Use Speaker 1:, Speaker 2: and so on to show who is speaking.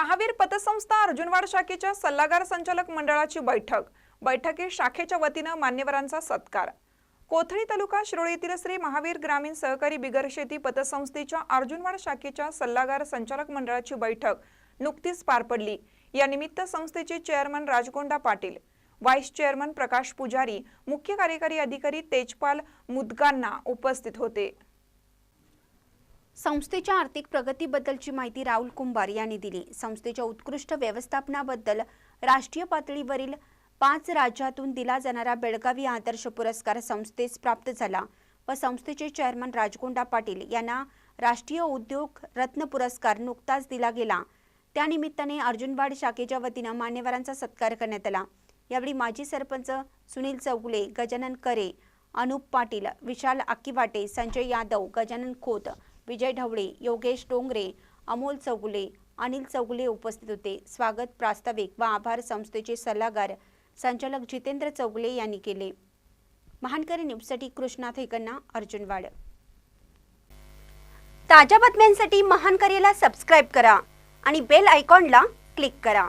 Speaker 1: महावीर पतसंस्था अर्जुनवाड शाखेच्या सल्लागार संचालक मंडळाची बैठक. बैठकीत शाखेच्या वतीनं मान्यवरांचा सत्कार. कोथळी तालुका शिरोळ येथील श्री महावीर ग्रामीण सहकारी बिगर शेती पतसंस्थेच्या अर्जुनवाड शाखेच्या सल्लागार संचालक मंडळाची बैठक नुकतीच पार पडली. या निमित्त संस्थेचे chairman Rajgonda Patil vice chairman Prakash Pujari मुख्य कार्यकारी अधिकारी तेजपाल मुदगांना उपस्थित होते.
Speaker 2: संस्थेच्या आर्थिक प्रगतीबद्दलची माहिती राहुल कुंभार यांनी दिली. संस्थेच्या उत्कृष्ट व्यवस्थापनाबद्दल राष्ट्रीय पातळीवरील पाच राज्यातून दिला जाणारा बेळगावी आदर्श पुरस्कार संस्थेस प्राप्त झाला व संस्थेचे चेअरमन राजगोंडा पाटील यांना राष्ट्रीय उद्योग रत्न पुरस्कार नुकताच दिला गेला. त्यानिमित्ताने अर्जुनवाड शाखेच्या वतीनं मान्यवरांचा सत्कार करण्यात आला. यावेळी माजी सरपंच सुनील चौगुले गजानन करे अनुप पाटील विशाल आकिवाटे संजय यादव गजानन खोत विजय ढवळे योगेश डोंगरे अमोल चौगुले अनिल चौगुले उपस्थित होते. स्वागत प्रास्ताविक व आभार संस्थेचे सल्लागार संचालक जितेंद्र चौगुले यांनी केले. महानकरी न्यूजसाठी कृष्णा थेकन्ना अर्जुनवाड. ताज्या बातम्यांसाठी महानकरीला सबस्क्राईब करा आणि बेल आयकॉनला क्लिक करा.